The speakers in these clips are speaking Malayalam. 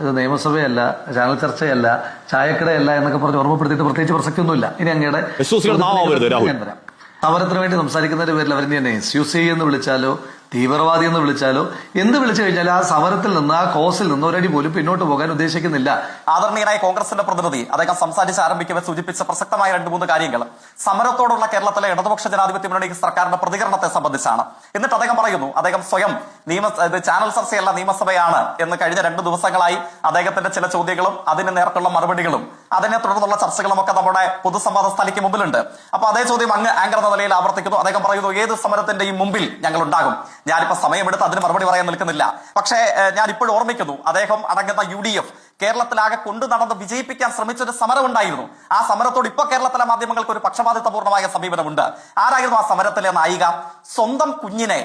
ഇത് നിയമസഭയല്ല ചാനൽ ചർച്ചയല്ല ചായക്കടയല്ല എന്നൊക്കെ പറഞ്ഞ് ഓർമ്മപ്പെടുത്തിയിട്ട് പ്രത്യേകിച്ച് പ്രസക്തിയൊന്നുമില്ല. ഇനി അങ്ങയുടെ സമരത്തിന് വേണ്ടി സംസാരിക്കുന്നതിന്റെ പേരിൽ അവർ തന്നെ എസ് യു സി എന്ന് വിളിച്ചാലോ തീവ്രവാദി എന്ന് വിളിച്ചാലോ എന്ത് വിളിച്ചു കഴിഞ്ഞാൽ ആ സമരത്തിൽ നിന്ന് ആ കോസിൽ നിന്ന് ഒരടി പോലും പിന്നോട്ട് പോകാൻ ഉദ്ദേശിക്കുന്നില്ല. ആദരണീയനായ കോൺഗ്രസിന്റെ പ്രതിനിധി അദ്ദേഹം സംസാരിച്ച് ആരംഭിക്കുമ്പോൾ സൂചിപ്പിച്ച പ്രസക്തമായ രണ്ട് മൂന്ന് കാര്യങ്ങൾ. സമരത്തോടുള്ള കേരളത്തിലെ ഇടതുപക്ഷ ജനാധിപത്യ മുന്നണി സർക്കാരിന്റെ പ്രതികരണത്തെ സംബന്ധിച്ചാണ്. എന്നിട്ട് അദ്ദേഹം പറയുന്നു അദ്ദേഹം സ്വയം നിയമ ചാനൽ ചർച്ചയല്ല നിയമസഭയാണ് എന്ന് കഴിഞ്ഞ രണ്ട് ദിവസങ്ങളായി അദ്ദേഹത്തിന്റെ ചില ചോദ്യങ്ങളും അതിന് നേർക്കുള്ള മറുപടികളും അതിനെ തുടർന്നുള്ള ചർച്ചകളും ഒക്കെ നമ്മുടെ പൊതുസംവാദ സ്ഥലയ്ക്ക് മുമ്പിലുണ്ട്. അപ്പൊ അതേ ചോദ്യം അങ്ങ് ആങ്കർ എന്ന നിലയിൽ ആവർത്തിക്കുന്നു. അദ്ദേഹം പറയുന്നു ഏത് സമരത്തിന്റെയും മുമ്പിൽ ഞങ്ങൾ ഉണ്ടാകും ഞാനിപ്പോ സമയമെടുത്ത് അതിന് മറുപടി പറയാൻ നിൽക്കുന്നില്ല. പക്ഷേ ഞാൻ ഇപ്പോഴും ഓർമ്മിക്കുന്നു അദ്ദേഹം അടങ്ങുന്ന യു ഡി എഫ് കേരളത്തിലാകെ കൊണ്ടു നടന്ന് വിജയിപ്പിക്കാൻ ശ്രമിച്ചൊരു സമരം ഉണ്ടായിരുന്നു. ആ സമരത്തോട് ഇപ്പോൾ കേരളത്തിലെ മാധ്യമങ്ങൾക്ക് ഒരു പക്ഷപാതിത്വപൂർണമായ സമീപനമുണ്ട്. ആരായിരുന്നു ആ സമരത്തിലെ നായിക? സ്വന്തം കുഞ്ഞിനെ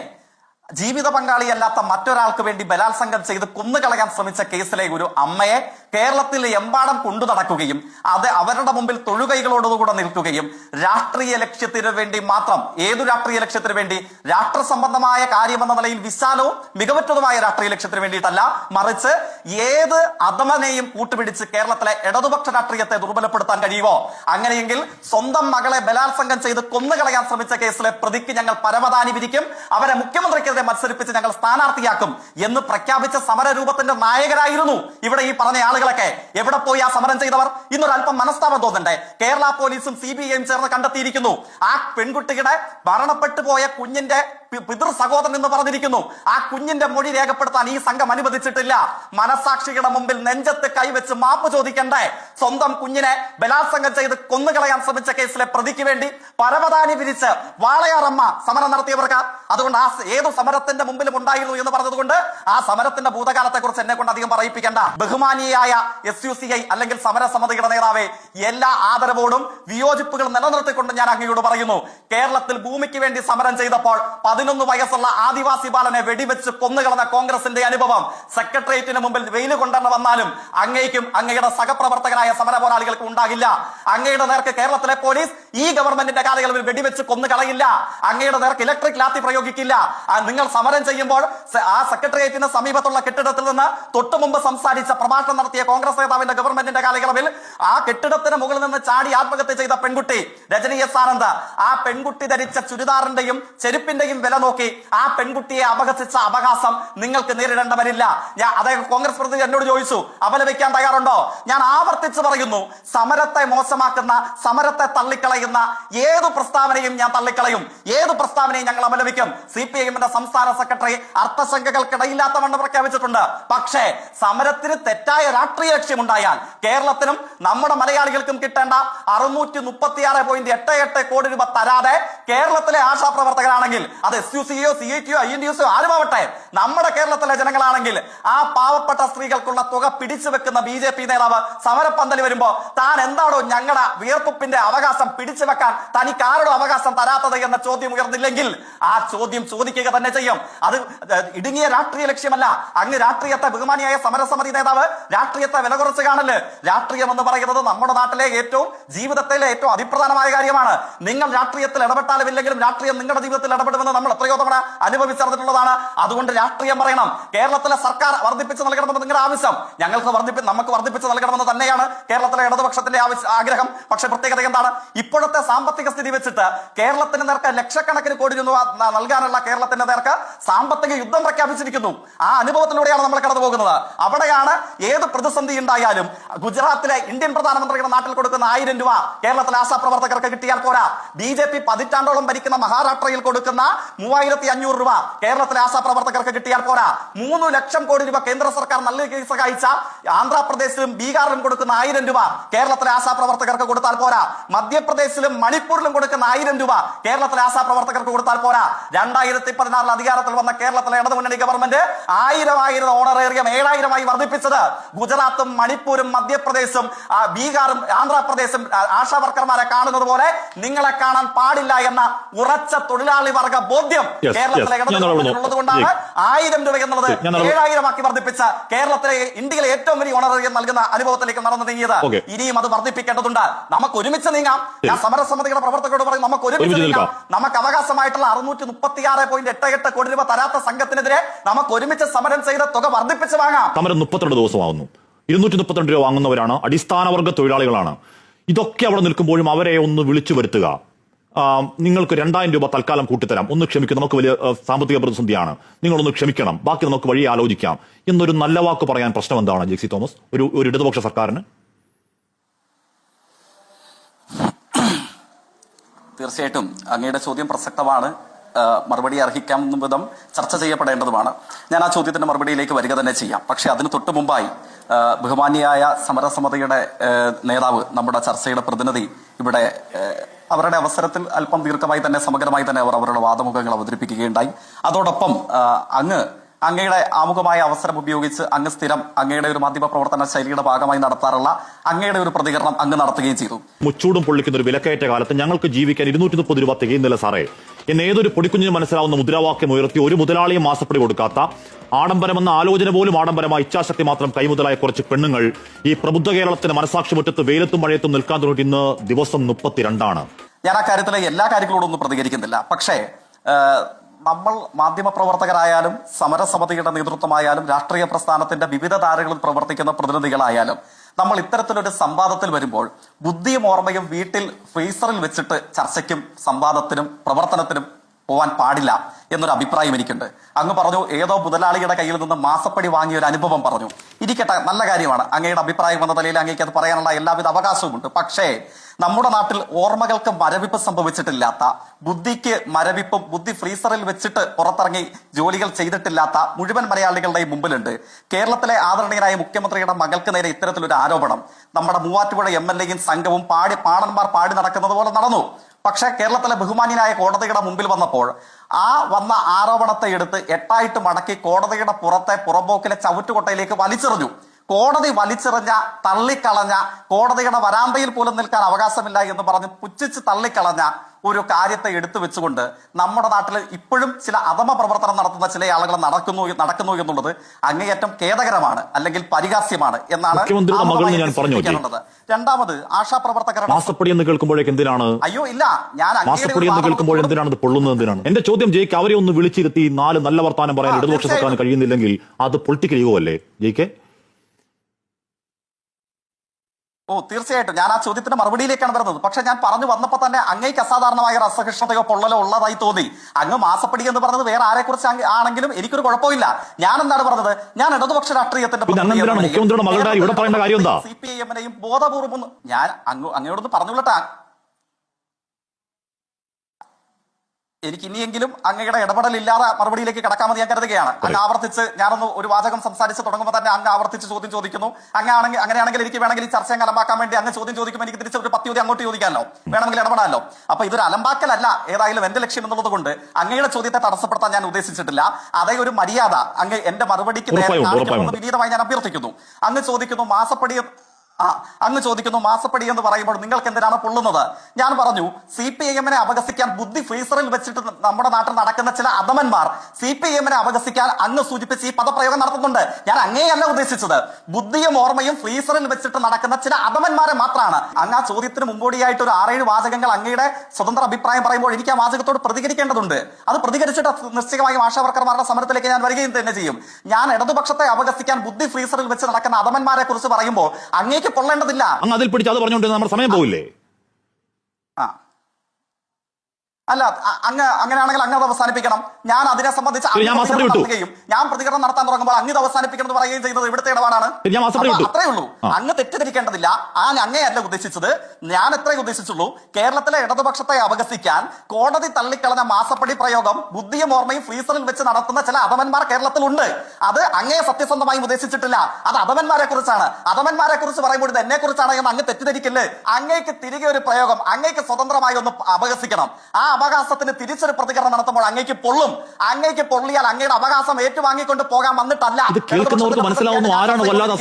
ജീവിത പങ്കാളിയല്ലാത്ത മറ്റൊരാൾക്ക് വേണ്ടി ബലാത്സംഗം ചെയ്ത് കുന്നുകളയാൻ ശ്രമിച്ച കേസിലെ ഒരു അമ്മയെ കേരളത്തിൽ എമ്പാടം കൊണ്ടു നടക്കുകയും അത് അവരുടെ മുമ്പിൽ തൊഴുകൈകളോടുകൂടെ നിൽക്കുകയും രാഷ്ട്രീയ ലക്ഷ്യത്തിന് വേണ്ടി മാത്രം ഏതു രാഷ്ട്രീയ ലക്ഷ്യത്തിന് വേണ്ടി? രാഷ്ട്ര സംബന്ധമായ കാര്യമെന്ന നിലയിൽ വിശാലവും മികവറ്റതുമായ രാഷ്ട്രീയ ലക്ഷ്യത്തിന് വേണ്ടിയിട്ടല്ല. മറിച്ച് ഏത് അധമനെയും കൂട്ടുപിടിച്ച് കേരളത്തിലെ ഇടതുപക്ഷ രാഷ്ട്രീയത്തെ ദുർബലപ്പെടുത്താൻ കഴിയുമോ? അങ്ങനെയെങ്കിൽ സ്വന്തം മകളെ ബലാത്സംഗം ചെയ്ത് കൊന്നുകളയാൻ ശ്രമിച്ച കേസിലെ പ്രതിക്ക് ഞങ്ങൾ പരമദാനി വിരിക്കും അവരെ മുഖ്യമന്ത്രിക്കെതിരെ മത്സരിപ്പിച്ച് ഞങ്ങൾ സ്ഥാനാർത്ഥിയാക്കും എന്ന് പ്രഖ്യാപിച്ച സമരരൂപത്തിന്റെ നായകരായിരുന്നു ഇവിടെ ഈ പറഞ്ഞ ആളുകളൊക്കെ. എവിടെ പോയി ആ സമരം ചെയ്തവർ? ഇന്നൊരല്പം മനസ്താപം തോന്നണ്ടേ കേരള പോലീസും സി ബി ഐയും ചേർന്ന് കണ്ടെത്തിയിരിക്കുന്നു. ആ പെൺകുട്ടിയുടെ മരണപ്പെട്ടു പോയ കുഞ്ഞിന്റെ പിതൃ സഹോദരൻ എന്ന് പറഞ്ഞിരിക്കുന്നു. ആ കുഞ്ഞിന്റെ മൊഴി രേഖപ്പെടുത്താൻ ഈ സംഘം അനുവദിച്ചിട്ടില്ല. മനസാക്ഷികളുടെ മുമ്പിൽ നെഞ്ചത്ത് കൈവച്ച് മാപ്പ് ചോദിക്കണ്ടേ? സ്വന്തം കുഞ്ഞിനെ ബലാത്സംഗം ചെയ്ത് കൊന്നുകളയാൻ ശ്രമിച്ച കേസിലെ പ്രതിക്ക് വേണ്ടി പരമദാനി വിരിച്ച് വാളയാറമ്മ സമരം നടത്തിയവർക്ക് അതുകൊണ്ട് ആ ഏതു സമരത്തിന്റെ മുമ്പിലും ഉണ്ടായിരുന്നു എന്ന് പറഞ്ഞതുകൊണ്ട് ആ സമരത്തിന്റെ ഭൂതകാലത്തെ കുറിച്ച് എന്നെ കൊണ്ട് അധികം പറയിപ്പിക്കേണ്ട. ബഹുമാനിയായ എസ് യു സി ഐ അല്ലെങ്കിൽ സമരസമിതിയുടെ നേതാവെ എല്ലാ ആദരവോടും വിയോജിപ്പുകളും നിലനിർത്തിക്കൊണ്ട് ഞാൻ അങ്ങയോട് പറയുന്നു. കേരളത്തിൽ ഭൂമിക്ക് വേണ്ടി സമരം ചെയ്തപ്പോൾ പതിനൊന്ന് വയസ്സുള്ള ആദിവാസി ബാലനെ വെടിവെച്ച് കൊന്നുകളഞ്ഞ കോൺഗ്രസിന്റെ അനുഭവം. സെക്രട്ടേറിയറ്റിന് മുമ്പിൽ വെയിൽ കൊണ്ടെന്ന് വന്നാലും അങ്ങേക്കും അങ്ങയുടെ സഹപ്രവർത്തകരായ സമര പോരാളികൾക്ക് ഉണ്ടാകില്ല. അങ്ങയുടെ നേർക്ക് കേരളത്തിലെ പോലീസ് ഈ ഗവൺമെന്റിന്റെ കാലയളവിൽ വെടിവെച്ച് കൊന്നു കളയില്ല അങ്ങയുടെ നേർക്ക് ഇലക്ട്രിക് ലാത്തി പ്രയോഗിക്കില്ല. നിങ്ങൾ സമരം ചെയ്യുമ്പോൾ ആ സെക്രട്ടേറിയറ്റിന് സമീപത്തുള്ള കെട്ടിടത്തിൽ നിന്ന് തൊട്ടു മുമ്പ് സംസാരിച്ച പ്രഭാഷണം നടത്തിയ കോൺഗ്രസ് നേതാവിന്റെ ഗവൺമെന്റിന്റെ കാലയളവിൽ ആ കെട്ടിടത്തിന് മുകളിൽ നിന്ന് ചാടി ആത്മഹത്യ ചെയ്ത പെൺകുട്ടി രജനി എസ് ആനന്ദ് ആ പെൺകുട്ടി ധരിച്ച ചുരിദാറിന്റെയും ചെരുപ്പിന്റെയും വില നോക്കി ആ പെൺകുട്ടിയെ അപഹസിച്ച അപഹാസം നിങ്ങൾക്ക് നേരിടേണ്ട വരില്ല ഞാൻ അദ്ദേഹം കോൺഗ്രസ് പ്രതിനിധി എന്നോട് ചോദിച്ചു അപലപിക്കാൻ തയ്യാറുണ്ടോ? ഞാൻ ആവർത്തിച്ച് പറയുന്നു സമരത്തെ മോശമാക്കുന്ന സമരത്തെ തള്ളിക്കളയുന്ന ഏത് പ്രസ്താവനയും ഞാൻ തള്ളിക്കളയും. ഏത് പ്രസ്താവനയും ഞങ്ങൾ അപലപിക്കും. സി പി ഐഎമ്മിന്റെ സംസ്ഥാന സെക്രട്ടറി അർത്ഥശങ്കകൾക്കിടയില്ലാത്ത വണ്ണം പ്രഖ്യാപിച്ചിട്ടുണ്ട്. പക്ഷേ സമരത്തിന് തെറ്റായ രാഷ്ട്രീയ ലക്ഷ്യമുണ്ടായാൽ കേരളത്തിനും നമ്മുടെ മലയാളികൾക്കും കിട്ടേണ്ട അറുന്നൂറ്റി മുപ്പത്തിയാറ് പോയിന്റ് എട്ട് എട്ട് കോടി രൂപ തരാതെ കേരളത്തിലെ ആശാപ്രവർത്തകരാണെങ്കിൽ അത് എസ് യു സി എയോ സി ഐ ടിയോ ഐ എൻ ഡി എസോ ആരുമാവട്ടെ നമ്മുടെ കേരളത്തിലെ ജനങ്ങളാണെങ്കിൽ ആ പാവപ്പെട്ട സ്ത്രീകൾക്കുള്ള തുക പിടിച്ചു വെക്കുന്ന ബി ജെ പി നേതാവ് സമരപ്പന്തൽ വരുമ്പോ താൻ എന്താണോ ഞങ്ങളുടെ വിയർപ്പുപ്പിന്റെ അവകാശം പിടിച്ചു വെക്കാൻ തനിക്ക് അവകാശം തരാത്തത് എന്ന ചോദ്യം ഉയർന്നില്ലെങ്കിൽ ആ ചോദ്യം ചോദിക്കുക തന്നെ ചെയ്യും. അത് ഇടുങ്ങിയ രാഷ്ട്രീയ ലക്ഷ്യമല്ല. അങ്ങ് രാഷ്ട്രീയത്തെ ബഹുമാനിയായ സമരസമിതി നേതാവ് രാഷ്ട്രീയത്തെ വില കുറച്ച് കാണൽ. രാഷ്ട്രീയം എന്ന് പറയുന്നത് നമ്മുടെ നാട്ടിലെ ഏറ്റവും ജീവിതത്തിലെ ഏറ്റവും അതിപ്രധാനമായ കാര്യമാണ്. നിങ്ങൾ രാഷ്ട്രീയത്തിൽ ഇടപെട്ടാലും ഇല്ലെങ്കിലും രാഷ്ട്രീയം നിങ്ങളുടെ ജീവിതത്തിൽ ഇടപെടുമെന്ന് നമ്മൾ എത്രയോ തവണ അനുഭവിച്ചറിഞ്ഞിട്ടുള്ളതാണ്. അതുകൊണ്ട് രാഷ്ട്രീയം പറയണം. കേരളത്തിലെ സർക്കാർ വർദ്ധിപ്പിച്ച് നൽകണമെന്ന് നിങ്ങളുടെ ആവശ്യം. ഞങ്ങൾക്ക് വർദ്ധിപ്പിച്ച് നമുക്ക് വർദ്ധിപ്പിച്ച് നൽകണമെന്ന് തന്നെയാണ് കേരളത്തിലെ ഇടതുപക്ഷത്തിന്റെ ആഗ്രഹം. പക്ഷെ പ്രത്യേകത എന്താണ്? ഇപ്പോഴത്തെ സാമ്പത്തിക സ്ഥിതി വെച്ചിട്ട് കേരളത്തിന് നേർക്ക് ലക്ഷക്കണക്കിന് കോടി രൂപ നൽകാനുള്ള കേരളത്തിന്റെ നേർക്ക് സാമ്പത്തിക യുദ്ധം പ്രഖ്യാപിച്ചിരിക്കുന്നു. ആ അനുഭവത്തിലൂടെയാണ് നമ്മൾ കടന്നുപോകുന്നത് അവിടെയാണ് ഏത് പ്രതിസന്ധി ഉണ്ടായാലും ഗുജറാത്തിലെ ഇന്ത്യൻ പ്രധാനമന്ത്രിയുടെ നാട്ടിൽ കൊടുക്കുന്ന ആയിരം രൂപ കേരളത്തിലെ ആശാപ്രവർത്തകർക്ക് കിട്ടിയാൽ പോരാ. ബി ജെ പി പതിറ്റാണ്ടോളം ഭരിക്കുന്ന മഹാരാഷ്ട്രയിൽ കൊടുക്കുന്ന മൂവായിരത്തി അഞ്ഞൂറ് രൂപ കേരളത്തിലെ ആശാപ്രവർത്തകർക്ക് കിട്ടിയാൽ പോരാ. മൂന്ന് ലക്ഷം കോടി രൂപ കേന്ദ്ര സർക്കാർ നല്ല സഹായിച്ച ആന്ധ്രാപ്രദേശിലും ബീഹാറിലും കൊടുക്കുന്ന ആയിരം രൂപ കേരളത്തിലെ ആശാപ്രവർത്തകർക്ക് കൊടുത്താൽ പോരാ. മധ്യപ്രദേശിലും മണിപ്പൂരിലും കൊടുക്കുന്ന ആയിരം രൂപ കേരളത്തിലെ ആശാപ്രവർത്തകർക്ക് കൊടുത്താൽ പോരാ. രണ്ടായിരത്തി പതിനാറിൽ അധികാരത്തിൽ വന്ന കേരളത്തിലെ ഇടതുമുന്നണി ഗവൺമെന്റ് ആയിരം ആയിരം ഓണറേറിയം ഏഴായിരമായി വർദ്ധിപ്പിച്ചത് ഗുജറാത്തും മണിപ്പൂരും മധ്യപ്രദേശും ബീഹാറും ആന്ധ്രാപ്രദേശും ആശാ വർക്കർമാരെ കാണുന്നത് പോലെ നിങ്ങളെ കാണാൻ പാടില്ല എന്ന ഉറച്ച തൊഴിലാളി വർഗ ബോധ്യം Yes, കേരളത്തിലെ yes. ഇടതു ഞാൻ ഗവൺമെന്റിന് നടന്നു. ഉള്ളതുകൊണ്ടാണ് ആയിരം രൂപ എന്നുള്ളത് ആക്കി ഏഴായിരമാക്കി വർദ്ധിപ്പിച്ച കേരളത്തിലെ ഇന്ത്യയിലെ ഏറ്റവും വലിയ ഓണറേറിയം നൽകുന്ന അനുഭവത്തിലേക്ക് നടന്നു നീങ്ങിയത്. ഇനിയും അത് വർദ്ധിപ്പിക്കേണ്ടതുണ്ട്. നമുക്ക് ഒരുമിച്ച് നീങ്ങാം. ഞാൻ സമരസമിതിയുടെ പ്രവർത്തകരോട് പറയും നമുക്ക് ഒരുമിച്ച് നീങ്ങാം. നമുക്ക് അവകാശമായിട്ടുള്ള അറുന്നൂറ്റി മുപ്പത്തി ആറ് പോയിന്റ് എട്ട് എട്ട് കോടി രൂപ തരാത്ത സംഘത്തിനെതിരെ നമുക്ക് ഒരുമിച്ച് സമരം ചെയ്ത തുക വർദ്ധിപ്പിച്ച് വാങ്ങാം. സമരം മുപ്പത്തിരണ്ട് ദിവസമാകുന്നു. ഇരുന്നൂറ്റി മുപ്പത്തിരണ്ട് രൂപ വാങ്ങുന്നവരാണ് അടിസ്ഥാന അടിസ്ഥാനവർഗ തൊഴിലാളികളാണ്. ഇതൊക്കെ അവിടെ നിൽക്കുമ്പോഴും അവരെ ഒന്ന് വിളിച്ചു വരുത്തുക. നിങ്ങൾക്ക് രണ്ടായിരം രൂപ തൽക്കാലം കൂട്ടിത്തരാം. ഒന്ന് ക്ഷമിക്കും നമുക്ക് വലിയ സാമ്പത്തിക പ്രതിസന്ധിയാണ്. നിങ്ങളൊന്ന് ക്ഷമിക്കണം. ബാക്കി നമുക്ക് വഴി ആലോചിക്കാം. എന്നൊരു നല്ല വാക്ക് പറയാൻ പ്രശ്നം എന്താണ് ജെക്സി തോമസ്? ഒരു ഒരു ഇടതുപക്ഷ സർക്കാരിന്? തീർച്ചയായിട്ടും. അങ്ങയുടെ ചോദ്യം പ്രസക്തമാണ്. മറുപടി അർഹിക്കാവുന്ന വിധം ചർച്ച ചെയ്യപ്പെടേണ്ടതുമാണ്. ഞാൻ ആ ചോദ്യത്തിന്റെ മറുപടിയിലേക്ക് വരിക തന്നെ ചെയ്യാം. പക്ഷെ അതിന് തൊട്ടു മുമ്പായി ബഹുമാനിയായ സമരസമിതിയുടെ നേതാവ് നമ്മുടെ ചർച്ചയുടെ പ്രതിനിധി ഇവിടെ അവരുടെ അവസരത്തിൽ അല്പം ദീർഘമായി തന്നെ സമഗ്രമായി തന്നെ അവർ അവരുടെ വാദമുഖങ്ങൾ അവതരിപ്പിക്കുകയുണ്ടായി. അതോടൊപ്പം അങ്ങ് അങ്ങയുടെ ആമുഖമായ അവസരം ഉപയോഗിച്ച് അങ്ങ് സ്ഥിരം അങ്ങയുടെ ഒരു മാധ്യമ പ്രവർത്തന ശൈലിയുടെ ഭാഗമായി നടത്താറുള്ള അങ്ങയുടെ ഒരു പ്രതികരണം അങ്ങ് നടത്തുകയും ചെയ്തു. മുച്ചൂടും പൊള്ളിക്കുന്ന ഒരു വിലക്കയറ്റ കാലത്ത് ഞങ്ങൾക്ക് ജീവിക്കാൻ ഇരുന്നൂറ്റി മുപ്പത് രൂപ തികയുന്നില്ല സാറേ. എന്ന് ഏതൊരു പൊടിക്കുഞ്ഞിന് മനസ്സിലാവുന്ന മുദ്രാവാക്യം ഉയർത്തി ഒരു മുതലാളിയും മാസപ്പടി കൊടുക്കാത്ത ആഡംബരമെന്ന ആലോചന പോലും ആഡംബരമായ ഇച്ഛാശക്തി മാത്രം കൈമുതലായ കുറച്ച് പെണ്ണുങ്ങൾ ഈ പ്രബുദ്ധ കേരളത്തിന്റെ മനസാക്ഷി മുറ്റത്ത് വെയിലത്തും മഴയത്തും നിൽക്കാൻ തുടങ്ങി ഇന്ന് ദിവസം മുപ്പത്തിരണ്ടാണ്. ഞാൻ ആ കാര്യത്തിലെ എല്ലാ കാര്യങ്ങളോടൊന്നും പ്രതികരിക്കുന്നില്ല. പക്ഷേ നമ്മൾ മാധ്യമപ്രവർത്തകരായാലും സമരസമിതിയുടെ നേതൃത്വമായാലും രാഷ്ട്രീയ പ്രസ്ഥാനത്തിന്റെ വിവിധ ധാരകളിൽ പ്രവർത്തിക്കുന്ന പ്രതിനിധികളായാലും നമ്മൾ ഇത്തരത്തിലൊരു സംവാദത്തിൽ വരുമ്പോൾ ബുദ്ധിയും ഓർമ്മയും വീട്ടിൽ ഫ്രീസറിൽ വെച്ചിട്ട് ചർച്ചയ്ക്കും സംവാദത്തിനും പ്രവർത്തനത്തിനും പോവാൻ പാടില്ല എന്നൊരു അഭിപ്രായം എനിക്കുണ്ട്. അങ്ങ് പറഞ്ഞു ഏതോ മുതലാളിയുടെ കയ്യിൽ നിന്ന് മാസപ്പടി വാങ്ങിയ ഒരു അനുഭവം പറഞ്ഞു. ഇരിക്കട്ടെ നല്ല കാര്യമാണ്. അങ്ങയുടെ അഭിപ്രായം എന്ന നിലയിൽ അങ്ങേക്ക് അത് പറയാനുള്ള എല്ലാവിധ അവകാശവുമുണ്ട്. പക്ഷേ നമ്മുടെ നാട്ടിൽ ഓർമ്മകൾക്ക് മരവിപ്പ് സംഭവിച്ചിട്ടില്ലാത്ത ബുദ്ധിക്ക് മരവിപ്പും ബുദ്ധി ഫ്രീസറിൽ വെച്ചിട്ട് പുറത്തിറങ്ങി ജോലികൾ ചെയ്തിട്ടില്ലാത്ത മുഴുവൻ മലയാളികളുടെയും മുമ്പിലുണ്ട്. കേരളത്തിലെ ആദരണീയനായ മുഖ്യമന്ത്രിയുടെ മകൾക്ക് നേരെ ഇത്തരത്തിലൊരു ആരോപണം. നമ്മുടെ മൂവാറ്റുപുഴ എം എൽ എയും സംഘവും പാടി പാടന്മാർ പാടി നടക്കുന്നത് പോലെ നടന്നു. പക്ഷേ കേരളത്തിലെ ബഹുമാന്യനായ കോടതിയുടെ മുമ്പിൽ വന്നപ്പോൾ ആ വന്ന ആരോപണത്തെ എടുത്ത് എട്ടായിട്ട് മടക്കി കോടതിയുടെ പുറത്തെ പുറമ്പോക്കിലെ ചവിറ്റുകൊട്ടയിലേക്ക് വലിച്ചെറിഞ്ഞു. കോടതി വലിച്ചെറിഞ്ഞ തള്ളിക്കളഞ്ഞ കോടതിയുടെ വരാന്തയിൽ പോലും നിൽക്കാൻ അവകാശമില്ല എന്ന് പറഞ്ഞ് പുച്ഛിച്ച് തള്ളിക്കളഞ്ഞ ഒരു കാര്യത്തെ എടുത്തു വെച്ചുകൊണ്ട് നമ്മുടെ നാട്ടിൽ ഇപ്പോഴും ചില അധമ പ്രവർത്തനം നടത്തുന്ന ചില ആളുകൾ നടക്കുന്നു നടക്കുന്നു എന്നുള്ളത് അങ്ങേയറ്റം ഖേദകരമാണ് അല്ലെങ്കിൽ പരിഹാസ്യമാണ് എന്നാണ്. രണ്ടാമത് ആശാപ്രവർത്തകരുടെ മാസപ്പടി എന്ന് കേൾക്കുമ്പോഴേക്ക് എന്തിനാണ്? അയ്യോ ഇല്ല. ഞാൻ മാസപ്പടി എന്ന് കേൾക്കുമ്പോൾ എന്തിനാണ് പൊള്ളുന്നത് എന്തിനാണ്? എന്റെ ചോദ്യം ജയിക്ക് അവരെ ഒന്ന് വിളിച്ചിരുത്തി നാല് നല്ല വർത്താനം പറയാൻ ഇടതുപക്ഷ സർക്കാരിന് കഴിയുന്നില്ലെങ്കിൽ അത് പൊളിറ്റിക്കൽ ഈഗോ അല്ലേ? ജയിക്കെ? ഓ തീർച്ചയായിട്ടും. ഞാൻ ആ ചോദ്യത്തിന്റെ മറുപടിയിലേക്കാണ് വരുന്നത്. പക്ഷെ ഞാൻ പറഞ്ഞു വന്നപ്പോൾ തന്നെ അങ്ങേക്ക് അസാധാരണമായ ഒരു അസഹിഷ്ണുതയോ പൊള്ളലോ ഉള്ളതായി തോന്നി. അങ്ങ് മാസപ്പടി എന്ന് പറഞ്ഞത് വേറെ ആരെ കുറിച്ച് ആണെങ്കിലും എനിക്കൊരു കുഴപ്പമില്ല. ഞാൻ എന്താണ് പറഞ്ഞത്? ഞാൻ ഇടതുപക്ഷ രാഷ്ട്രീയത്തിന്റെ? സി പി ഐ എമ്മിനെയും ബോധപൂർവം ഞാൻ അങ്ങോട്ട് അങ്ങയോടൊന്ന് എനിക്ക് ഇനിയെങ്കിലും അങ്ങയുടെ ഇടപെടലില്ലാതെ മറുപടിയിലേക്ക് കടക്കാമെന്ന് ഞാൻ കരുതുകയാണ്. അങ്ങ് ആവർത്തിച്ച് ഞാനൊന്ന് ഒരു വാചകം സംസാരിച്ച് തുടങ്ങുമ്പോൾ തന്നെ അങ്ങ് ആവർത്തിച്ച് ചോദ്യം ചോദിക്കുന്നു. അങ്ങാണെങ്കിൽ അങ്ങനെയാണെങ്കിൽ എനിക്ക് വേണമെങ്കിൽ ഈ ചർച്ച അലമ്പാക്കാൻ വേണ്ടി അങ്ങ് ചോദ്യം ചോദിക്കുമ്പോൾ എനിക്ക് തിരിച്ച് ഒരു പത്ത് ചോദ്യം അങ്ങോട്ട് ചോദിക്കാമല്ലോ. വേണമെങ്കിൽ ഇടപെടാമല്ലോ. അപ്പൊ ഇതൊരു അലമ്പാക്കലല്ല. ഏതായാലും എന്റെ ലക്ഷ്യം എന്നുള്ളത് കൊണ്ട് അങ്ങയുടെ ചോദ്യത്തെ തടസ്സപ്പെടുത്താൻ ഞാൻ ഉദ്ദേശിച്ചിട്ടില്ല. അതേ ഒരു മര്യാദ അങ്ങ് എന്റെ മറുപടിക്ക് വിനീതമായി ഞാൻ അഭ്യർത്ഥിക്കുന്നു. അങ്ങ് ചോദിക്കുന്നു മാസപ്പടി ആ, അങ്ങ് ചോദിക്കുന്നു മാസപ്പടി എന്ന് പറയുമ്പോൾ നിങ്ങൾക്ക് എന്തിനാണ് പൊള്ളുന്നത്? ഞാൻ പറഞ്ഞു സി പി ഐ എമ്മിനെ അപകസിക്കാൻ ബുദ്ധി ഫ്രീസറിൽ വെച്ചിട്ട് നമ്മുടെ നാട്ടിൽ നടക്കുന്ന ചില അധമന്മാർ സി പി ഐ എമ്മിനെ അപകസിക്കാൻ അങ്ങ് സൂചിപ്പിച്ച് ഈ പദപ്രയോഗം നടത്തുന്നുണ്ട്. ഞാൻ അങ്ങേയല്ല ഉദ്ദേശിച്ചത്. ബുദ്ധിയും ഓർമ്മയും ഫ്രീസറിൽ വെച്ചിട്ട് നടക്കുന്ന ചില അധമന്മാരെ മാത്രമാണ്. അങ്ങ് ആ ചോദ്യത്തിന് മുമ്പോടിയായിട്ട് ഒരു ആറേഴ് വാചകങ്ങൾ അങ്ങയുടെ സ്വതന്ത്ര അഭിപ്രായം പറയുമ്പോൾ എനിക്ക് ആ വാചകത്തോട് പ്രതികരിക്കേണ്ടതുണ്ട്. അത് പ്രതികരിച്ചിട്ട് നിശ്ചയമായും ആശാവർക്കർമാരുടെ സമരത്തിലേക്ക് ഞാൻ വരികയും തന്നെ ചെയ്യും. ഞാൻ ഇടതുപക്ഷത്തെ അപകസിക്കാൻ ബുദ്ധി ഫ്രീസറിൽ വെച്ച് നടക്കുന്ന അധമന്മാരെ കുറിച്ച് പറയുമ്പോൾ അങ്ങേക്ക് പൊള്ളേണ്ടതില്ല അങ്ങ് അതിൽ പിടിച്ച് അത് പറഞ്ഞുകൊണ്ട് നമ്മുടെ സമയം പോവില്ലേ ആ അല്ല അങ്ങ് അങ്ങനെയാണെങ്കിൽ അങ്ങ് അത് അവസാനിപ്പിക്കണം. ഞാൻ അതിനെ സംബന്ധിച്ച്. നടത്തുകയും ഞാൻ പ്രതികരണം നടത്താൻ തുടങ്ങുമ്പോൾ അങ്ങ് ഇത് അവസാനിപ്പിക്കണം എന്ന് പറയുകയും ചെയ്യുന്നത് ഇവിടുത്തെ ഇടപാടാണ്. അത്രേ ഉള്ളൂ. അങ്ങ് തെറ്റിദ്ധരിക്കേണ്ടതില്ല. ആ അങ്ങേയല്ല ഉദ്ദേശിച്ചത്. ഞാൻ എത്രേ ഉദ്ദേശിച്ചുള്ളൂ? കേരളത്തിലെ ഇടതുപക്ഷത്തെ അപകസിക്കാൻ കോടതി തള്ളിക്കളഞ്ഞ മാസപ്പടി പ്രയോഗം ബുദ്ധിയും ഓർമ്മയും ഫ്രീസറിൽ വെച്ച് നടത്തുന്ന ചില അധമന്മാർ കേരളത്തിലുണ്ട്. അത് അങ്ങയെ സത്യസന്ധമായി ഉദ്ദേശിച്ചിട്ടില്ല. അത് അധമന്മാരെ കുറിച്ചാണ്. അധമന്മാരെ കുറിച്ച് പറയുമ്പോൾ ഇത് എന്നെ കുറിച്ചാണ് എന്ന് അങ്ങ് തെറ്റിദ്ധരിക്കില്ലേ? അങ്ങേക്ക് തിരികെ ഒരു പ്രയോഗം അങ്ങേക്ക് സ്വതന്ത്രമായി ഒന്ന് അപകസിക്കണം ആ അവകാശത്തിന് തിരിച്ചൊരു പ്രതികരണം നടത്തുമ്പോൾ അങ്ങേക്ക് പൊള്ളും. അങ്ങേക്ക് പൊള്ളിയാൽ അങ്ങയുടെ അവകാശം ഏറ്റുവാങ്ങിക്കൊണ്ട് പോകാൻ വന്നിട്ടല്ല. ഇത് കേൾക്കുന്നവർക്ക് മനസ്സിലാവുന്നു ആരാണ് വല്ലാതെ.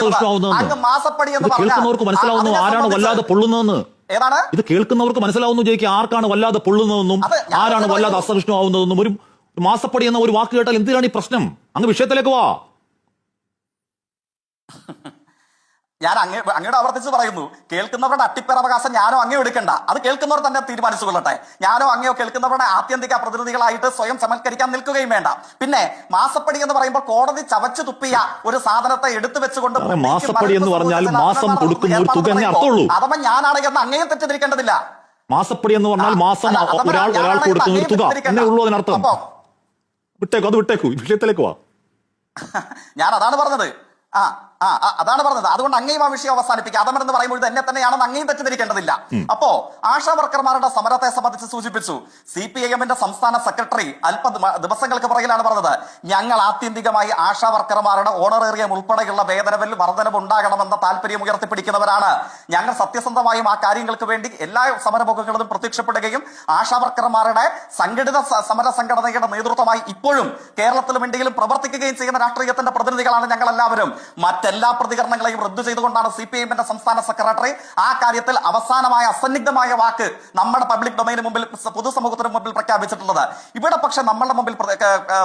അങ്ങ് മാസപ്പടി എന്ന് കേൾക്കുന്നവർക്ക് മനസ്സിലാവുന്നു ആരാണ് വല്ലാതെ പൊള്ളുന്നതെന്ന്. ഏതാണ്? ഇത് കേൾക്കുന്നവർക്ക് മനസ്സിലാവുന്നു ജയിക്ക് ആർക്കാണ് വല്ലാതെ പൊള്ളുന്നതെന്നും ആരാണ്. വല്ലാതെ അസഹിഷ്ണുവാകുന്നതെന്നും. ഒരു മാസപ്പടി എന്ന ഒരു വാക്ക് കേട്ടാൽ എന്തിനാണ് ഈ പ്രശ്നം? അങ്ങ് വിഷയത്തിലേക്ക് വാ. ഞാൻ അങ്ങേ അങ്ങയുടെ ആവർത്തിച്ച് പറയുന്നു കേൾക്കുന്നവരുടെ അട്ടിപ്പേരവകാശം ഞാനോ അങ്ങേ എടുക്കണ്ട. അത് കേൾക്കുന്നവർ തന്നെ തീരുമാനിച്ചു കൊള്ളട്ടെ ഞാനോ അങ്ങയോ കേൾക്കുന്നവരുടെ ആത്യന്തിക പ്രതിനിധികളായിട്ട് സ്വയം സമൽക്കരിക്കാൻ നിൽക്കുകയും വേണ്ട. പിന്നെ മാസപ്പടി എന്ന് പറയുമ്പോൾ കോടതി ചവച്ചു തുപ്പിയ ഒരു സാധനത്തെ എടുത്തു വെച്ചുകൊണ്ട് മാസപ്പടി എന്ന് പറഞ്ഞാൽ മാസം കൊടുക്കുന്ന ഒരു തുക. അഥവാ ഞാനാണെങ്കിൽ അങ്ങേയും തെറ്റിദ്ധരിക്കേണ്ടതില്ല. മാസപ്പടി എന്ന് പറഞ്ഞാൽ മാസം ഒരാൾ ഒരാൾ കൊടുക്കുന്ന ഒരു തുക. തെറ്റിദ്ധരിക്കേണ്ട. എന്നേ ഉള്ളൂ അതിനർത്ഥം. വിട്ടേക്കോ അത് വിട്ടേക്കു. വിഷയത്തിലേക്ക് വാ. ഞാൻ അതാണ് പറഞ്ഞത്. ആ ആ അതാണ് പറഞ്ഞത്. അതുകൊണ്ട് അങ്ങയും ആ വിഷയം അവസാനിപ്പിക്കുക എന്ന് പറയുമ്പോൾ തന്നെ എന്നെ തന്നെയാണെന്ന് അങ്ങയും തെറ്റിദ്ധരിക്കേണ്ടതില്ല. അപ്പോ ആശാ വർക്കർമാരുടെ സമരത്തെ സംബന്ധിച്ച് സൂചിപ്പിച്ചു. സി പി ഐ എമ്മിന്റെ സംസ്ഥാന സെക്രട്ടറി അല്പ ദിവ- ദിവസങ്ങൾക്ക് പുറകിലാണ് പറഞ്ഞത്. ഞങ്ങൾ ആത്യന്തികമായി ആശാ വർക്കർമാരുടെ ഓണറേറിയം ഉൾപ്പെടെയുള്ള വേതനവിൽ വർധനവ് ഉണ്ടാകണമെന്ന താല്പര്യം ഉയർത്തിപ്പിടിക്കുന്നവരാണ്. ഞങ്ങൾ സത്യസന്ധമായും ആ കാര്യങ്ങൾക്ക് വേണ്ടി എല്ലാ സമരമുഖങ്ങളിലും പ്രത്യക്ഷപ്പെടുകയും ആശാ വർക്കർമാരുടെ സംഘടിത സമര സംഘടനയുടെ നേതൃത്വമായി ഇപ്പോഴും കേരളത്തിലും ഇന്ത്യയിലും പ്രവർത്തിക്കുകയും ചെയ്യുന്ന രാഷ്ട്രീയത്തിന്റെ പ്രതിനിധികളാണ് ഞങ്ങൾ എല്ലാവരും മറ്റെല്ലാ പ്രതികരണങ്ങളെയും റദ്ദു ചെയ്തുകൊണ്ടാണ് സി പി എമ്മിന്റെ സംസ്ഥാന സെക്രട്ടറി ആ കാര്യത്തിൽ അവസാനമായ അസന്നിഗ്ധമായ വാക്ക് നമ്മുടെ പബ്ലിക് ഡൊമൈന് മുമ്പിൽ പൊതുസമൂഹത്തിന് മുമ്പിൽ പ്രഖ്യാപിച്ചിട്ടുള്ളത്. ഇവിടെ പക്ഷെ നമ്മളുടെ മുമ്പിൽ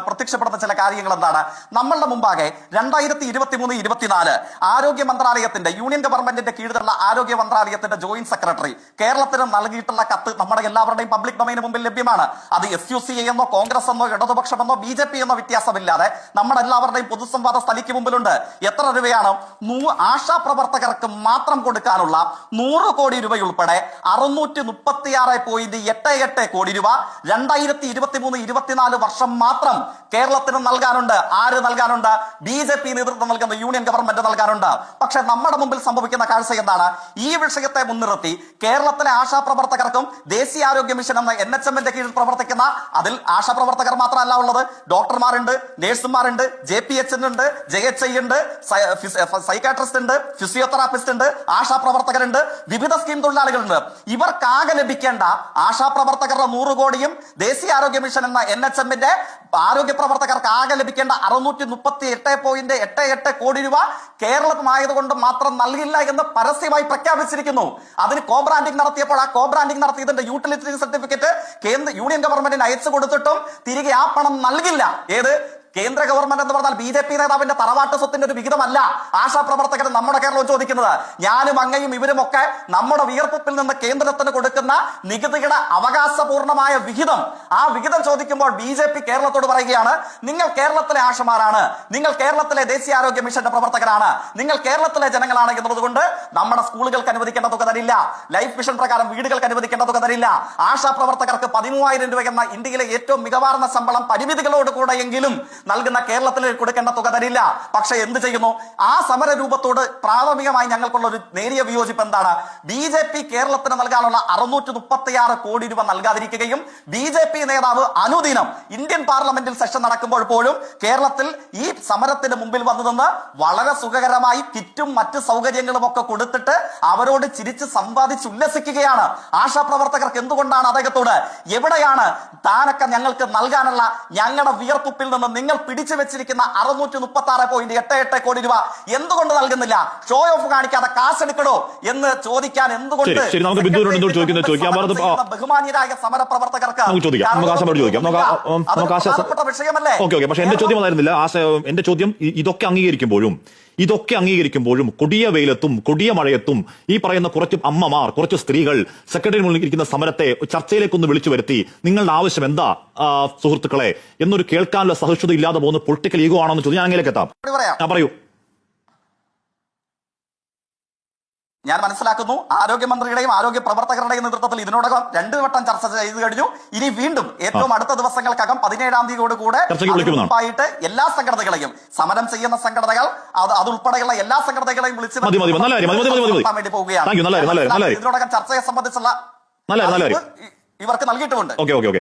പ്രത്യക്ഷപ്പെടുന്ന ചില കാര്യങ്ങൾ എന്താണ്? നമ്മളുടെ മുമ്പാകെ രണ്ടായിരത്തി ഇരുപത്തി മൂന്ന് ഇരുപത്തിനാല് ആരോഗ്യ മന്ത്രാലയത്തിന്റെ യൂണിയൻ ഗവൺമെന്റിന്റെ കീഴിലുള്ള ആരോഗ്യ മന്ത്രാലയത്തിന്റെ ജോയിന്റ് സെക്രട്ടറി കേരളത്തിന് നൽകിയിട്ടുള്ള കത്ത് നമ്മുടെ എല്ലാവരുടെയും പബ്ലിക് ഡൊമൈന് മുമ്പിൽ ലഭ്യമാണ്. അത് എസ് യു സി എന്നോ കോൺഗ്രസ് എന്നോ ഇടതുപക്ഷമെന്നോ ബി ജെ പി എന്നോ വ്യത്യാസമില്ലാതെ നമ്മുടെ എല്ലാവരുടെയും പൊതുസംവാദ സ്ഥലിക്ക് മുമ്പിലുണ്ട്. എത്ര രൂപയാണ് നൂ ആശാ പ്രവർത്തകർക്ക് മാത്രം കൊടുക്കാനുള്ള നൂറ് കോടി രൂപയുൾപ്പെടെ അറുന്നൂറ്റി മുപ്പത്തിയാറ് പോയിന്റ് എട്ട് എട്ട് കോടി രൂപ രണ്ടായിരത്തി ഇരുപത്തി മൂന്ന് ഇരുപത്തിനാല് വർഷം മാത്രം കേരളത്തിന് നൽകാനുണ്ട്. ആര് നൽകാനുണ്ട്? ബി ജെ പി നേതൃത്വം നൽകുന്ന യൂണിയൻ ഗവൺമെന്റ് നൽകാനുണ്ട്. പക്ഷെ നമ്മുടെ മുമ്പിൽ സംഭവിക്കുന്ന കാഴ്ച എന്താണ്? ഈ വിഷയത്തെ മുൻനിർത്തി കേരളത്തിലെ ആശാപ്രവർത്തകർക്കും ദേശീയ ആരോഗ്യ മിഷൻ എന്ന എൻ എച്ച് എമ്മിന്റെ കീഴിൽ പ്രവർത്തിക്കുന്ന അതിൽ ആശാ പ്രവർത്തകർ മാത്രമല്ല ഉള്ളത്. ഡോക്ടർമാരുണ്ട് നേഴ്സുമാരുണ്ട് ജെ പി എച്ച് ഉണ്ട് ജെ എച്ച് ഐ ഉണ്ട് സൈക്കാട്രിസ്റ്റ് ഉണ്ട് ഫിസിയോതെറാപ്പിസ്റ്റ് ഉണ്ട് ആശാ പ്രവർത്തകരുണ്ട് വിവിധ സ്കീം തൊഴിലാളികളുണ്ട്. ഇവർക്കാകെ ലഭിക്കേണ്ട ആശാ പ്രവർത്തകരുടെ നൂറ് കോടിയും ദേശീയ ആരോഗ്യ മിഷൻ എന്ന എൻ എച്ച് എമ്മിന്റെ ആരോഗ്യ പ്രവർത്തകർക്ക് ആകെ ലഭിക്കേണ്ട അറുന്നൂറ്റി മുപ്പത്തി എട്ട് പോയിന്റ് എട്ട് എട്ട് കോടി രൂപ കേരളമായതുകൊണ്ട് മാത്രം നൽകില്ല എന്ന് പരസ്യമായി പ്രഖ്യാപിച്ചിരിക്കുന്നു. അതിന് കോബ്രാൻഡിംഗ് നടത്തിയപ്പോൾ ആ കോബ്രാൻഡിംഗ് നടത്തിയതിന്റെ യൂട്ടിലിറ്റി സർട്ടിഫിക്കറ്റ് കേന്ദ്ര യൂണിയൻ ഗവൺമെന്റിന് അയച്ചു കൊടുത്തിട്ടും തിരികെ ആ പണം നൽകില്ല. ഏത്? കേന്ദ്ര ഗവൺമെന്റ് എന്ന് പറഞ്ഞാൽ ബി ജെ പി നേതാവിന്റെ തറവാട്ട് സ്വത്തിന്റെ ഒരു വിഹിതമല്ല ആശാ പ്രവർത്തകർ നമ്മുടെ കേരളം ചോദിക്കുന്നത്. ഞാനും അങ്ങയും ഇവരും ഒക്കെ നമ്മുടെ വിയർപ്പിൽ നിന്ന് കേന്ദ്രത്തിന് കൊടുക്കുന്ന നികുതിയുടെ അവകാശപൂർണമായ വിഹിതം. ആ വിഹിതം ചോദിക്കുമ്പോൾ ബി ജെ പി കേരളത്തോട് പറയുകയാണ് നിങ്ങൾ കേരളത്തിലെ ആശമാരാണ്. നിങ്ങൾ കേരളത്തിലെ ദേശീയ ആരോഗ്യ മിഷന്റെ പ്രവർത്തകരാണ്. നിങ്ങൾ കേരളത്തിലെ ജനങ്ങളാണ് എന്നതുകൊണ്ട് നമ്മുടെ സ്കൂളുകൾക്ക് അനുവദിക്കേണ്ട തുക തരില്ല. ലൈഫ് മിഷൻ പ്രകാരം വീടുകൾക്ക് അനുവദിക്കേണ്ട തുക തരില്ല. ആശാ പ്രവർത്തകർക്ക് പതിമൂവായിരം രൂപ എന്ന ഇന്ത്യയിലെ ഏറ്റവും മികവാർന്ന ശമ്പളം പരിമിതികളോട് കൂടെയെങ്കിലും നൽകുന്ന കേരളത്തിൽ കൊടുക്കേണ്ട തുക തരില്ല. പക്ഷെ എന്ത് ചെയ്യുന്നു? ആ സമര രൂപത്തോട് പ്രാഥമികമായി ഞങ്ങൾക്കുള്ള ഒരു നേരിയ വിയോജിപ്പ് എന്താണ്? ബി ജെ പി കേരളത്തിന് നൽകാനുള്ള അറുന്നൂറ്റി മുപ്പത്തിയാറ് കോടി രൂപ നൽകാതിരിക്കുകയും ബി ജെ പി നേതാവ് അനുദിനം ഇന്ത്യൻ പാർലമെന്റിൽ സെഷൻ നടക്കുമ്പോൾ പോലും കേരളത്തിൽ ഈ സമരത്തിന് മുമ്പിൽ വന്നു നിന്ന് വളരെ സുഖകരമായി കിറ്റും മറ്റ് സൗകര്യങ്ങളും ഒക്കെ കൊടുത്തിട്ട് അവരോട് ചിരിച്ച് സമ്പാദിച്ച് ഉല്ലസിക്കുകയാണ്. ആശാ പ്രവർത്തകർക്ക് എന്തുകൊണ്ടാണ് അദ്ദേഹത്തോട്? എവിടെയാണ് താനൊക്കെ ഞങ്ങൾക്ക് നൽകാനുള്ള ഞങ്ങളുടെ വിയർപ്പുപ്പിൽ നിന്ന് നിങ്ങൾ പിടിച്ചു വെച്ചിരിക്കുന്ന അറുന്നൂറ്റി മുപ്പത്തി ആറ് പോയിന്റ് എട്ട് എട്ട് കോടി രൂപ എന്തുകൊണ്ട് നൽകുന്നില്ല? ഷോ ഓഫ് കാണിക്കാതെ കാശ് എടുക്കണോ എന്ന് ചോദിക്കാൻ എന്തുകൊണ്ട് ബഹുമാന്യരായ സമര പ്രവർത്തകർക്ക് ചോദിക്കാം. നമുക്ക് ആശാനോട് ആ- ഉം, അത് നമുക്ക് ആശാ- പ്രധാനപ്പെട്ട വിഷയമല്ലേ? പക്ഷേ എന്റെ ചോദ്യം അതായിരുന്നില്ല എന്റെ ചോദ്യം ഇ- ഇതൊക്കെ അംഗീകരിക്കുമ്പോഴും ഇതൊക്കെ അംഗീകരിക്കുമ്പോഴും കൊടിയ വെയിലത്തും കൊടിയ മഴയത്തും ഈ പറയുന്ന കുറച്ച് അമ്മമാർ കുറച്ച് സ്ത്രീകൾ സെക്രട്ടറി മുന്നിൽ ഇരിക്കുന്ന സമരത്തെ ചർച്ചയിലേക്കൊന്ന് വിളിച്ചു വരുത്തി നിങ്ങളുടെ ആവശ്യം എന്താ സുഹൃത്തുക്കളെ? എന്നൊരു കേൾക്കാനുള്ള സഹിഷ്ണുത ഇല്ലാതെ പോകുന്ന പൊളിറ്റിക്കൽ ഈഗോ ആണോ എന്ന് ചോദിച്ചു ഞാൻ അങ്ങനെയൊക്കെ എത്താം ഞാൻ പറയാം. ഞാൻ മനസ്സിലാക്കുന്നു. ആരോഗ്യമന്ത്രിയുടെയും ആരോഗ്യ പ്രവർത്തകരുടെയും നേതൃത്വത്തിൽ ഇതിനോടകം രണ്ടു വട്ടം ചർച്ച ചെയ്തു കഴിഞ്ഞു. ഇനി വീണ്ടും ഏറ്റവും അടുത്ത ദിവസങ്ങൾക്കകം പതിനേഴാം തീയതിയോട് കൂടെ ഉറപ്പായിട്ട്. എല്ലാ സംഘടനകളെയും സമരം ചെയ്യുന്ന സംഘടനകൾ അത് അതുൾപ്പെടെയുള്ള എല്ലാ സംഘടനകളെയും വിളിച്ച്. വേണ്ടി പോവുകയാണ്. ഇതിനോടകം ചർച്ചയെ സംബന്ധിച്ചുള്ള ഇവർക്ക് നൽകിയിട്ടുമുണ്ട്.